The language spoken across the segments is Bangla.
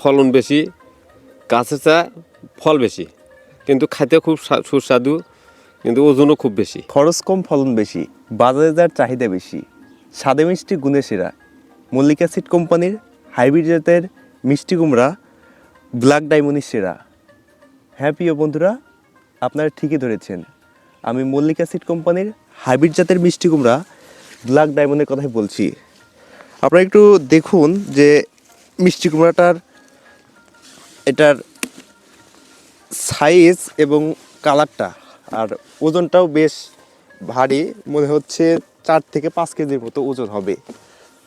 ফলন বেশি গাছের চা ফল বেশি, কিন্তু খাইতে খুব সুস্বাদু, কিন্তু ওজনও খুব বেশি। খরচ কম, ফলন বেশি, বাজারে যার চাহিদা বেশি, স্বাদে মিষ্টি গুণে সেরা। মল্লিকা সিড কোম্পানির হাইব্রিড জাতের মিষ্টি কুমড়া, ব্ল্যাক ডায়মন্ডের সেরা। হ্যাঁ প্রিয় বন্ধুরা, আপনারা ঠিকই ধরেছেন। আমি মল্লিকা সিড কোম্পানির হাইব্রিড জাতের মিষ্টি কুমড়া, ব্ল্যাক ডায়মন্ডের কথাই বলছি। আপনারা একটু দেখুন যে মিষ্টি কুমড়াটার এটার সাইজ এবং কালারটা আর ওজনটাও বেশ ভারী। মনে হচ্ছে চার থেকে পাঁচ কেজির মতো ওজন হবে।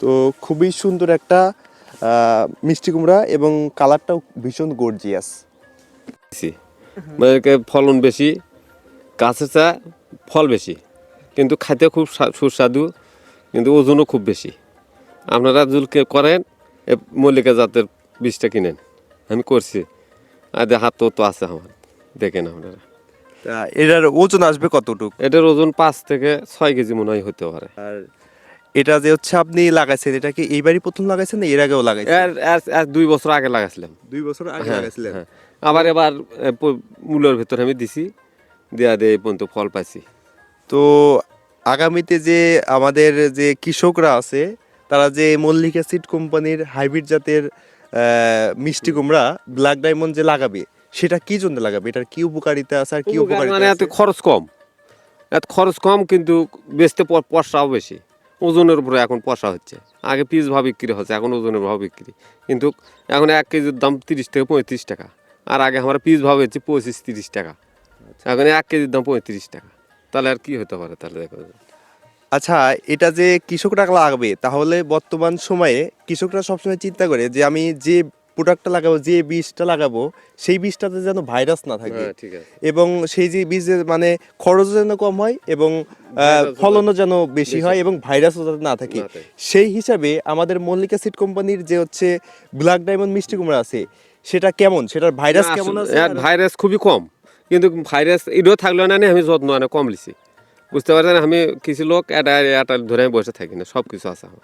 তো খুবই সুন্দর একটা মিষ্টি কুমড়া এবং কালারটাও ভীষণ গর্জিয়াস মানে ফলন বেশি গাছের চা ফল বেশি, কিন্তু খাইতে খুব সুস্বাদু, কিন্তু ওজনও খুব বেশি। আপনারা জুলকে করেন মল্লিকা জাতের বীজটা কিনেন। আমি করছি। আর হাত তো আছে আমার। দেখেন আপনারা। তা এটার ওজন আসবে কতটুকু? এটার ওজন পাঁচ থেকে ছয় কেজি মনে হয় হতে পারে। আর এটা যে হচ্ছে আপনি লাগাইছেন এটা কি এইবারই প্রথম লাগাইছেন না এর আগেও লাগাইছেন? এর- এর দুই বছর আগে লাগাইছিলাম। দুই বছর আগে হ্যাঁ, লাগাইছিলেন? হ্যাঁ। আবার এবার মূলের ভিতরে আমি দিছি দেয়া দিয়ে পর্যন্ত ফল পাইছি। তো আগামীতে যে আমাদের যে কৃষকরা আছে তারা যে মল্লিকা সিড কোম্পানির হাইব্রিড জাতের মিষ্টি কুমড়া ব্ল্যাক ডায়মন্ড যে লাগাবে সেটা কি জন্য লাগাবে? এটার কি উপকারিতা আছে আর কি উপকারিতা মানে এত খরচ কম। এত খরচ কম কিন্তু বেচতে পয়সাও বেশি। ওজনের উপরে এখন পয়সা হচ্ছে। আগে পিস ভাব বিক্রি হচ্ছে এখন ওজনের ভাব বিক্রি। কিন্তু এখন এক কেজির দাম তিরিশ থেকে পঁয়ত্রিশ টাকা। আর আগে আমরা পিস ভাব হচ্ছে পঁচিশ তিরিশ টাকা। এখন এক কেজির দাম পঁয়ত্রিশ টাকা। তাহলে আর কি হতে পারে তাহলে দেখো। আচ্ছা এটা যে কৃষকরা লাগাবে তাহলে বর্তমান সময়ে কৃষকরা সবসময় চিন্তা করে যে আমি যে প্রোডাক্টটা লাগাবো যে বীজটা লাগাবো সেই বীজটাতে যেন ভাইরাস না থাকে। হ্যাঁ এবং সেই যে বীজের মানে খরচ যেন কম হয় এবং ফলনও যেন বেশি। হয় এবং ভাইরাসও যাতে না থাকে। সেই হিসাবে আমাদের মল্লিকা সিড কোম্পানির যে হচ্ছে ব্ল্যাক ডায়মন্ড মিষ্টি কুমড়া আছে সেটা কেমন? সেটার ভাইরাস কেমন আছে? ভাইরাস খুবই কম। কিন্তু ভাইরাস এটাও থাকলেও না আমি যত্ন আনে কম লিছি। বুঝতে পারছেন? আমি কিছু লোক এটা এটা ধরে আমি বসে থাকি না সব কিছু আছে আমার।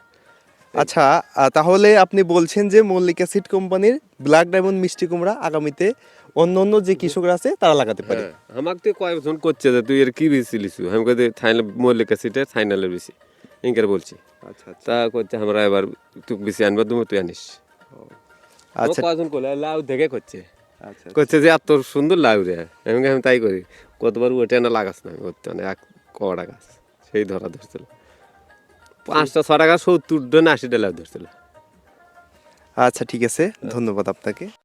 আচ্ছা তাহলে আপনি বলছেন যে মল্লিকা সিড কোম্পানির ব্ল্যাক ডায়মন্ড মিষ্টি কুমড়া আগামীতে অন্য অন্য যে কৃষকরা আছে তারা লাগাতে পারে। হ্যাঁ, আমাকে তো কয়েকজন করছে যে তুই এর কি বেশি লিছু? আমি কই থাইনাল মল্লিকা সিটে থাইনালের বেশি ইনকার বলছি। আচ্ছা আচ্ছা। তা করছে আমরা এবার তুই বেশি আনবার তুমি তুই আনিস। আচ্ছা। কয়েকজন করলে লাউ দেখে করছে। আচ্ছা করছে যে এত সুন্দর লাউ রে আমি আমি তাই করি। কতবার ওটা না লাগাস না আমি করতে না। এক কড়া গাছ সেই ধরা ধরছিল। পাঁচটা ছটা গাছ সত্তর না আশি ডেলা ধরছিল। আচ্ছা ঠিক আছে। ধন্যবাদ আপনাকে।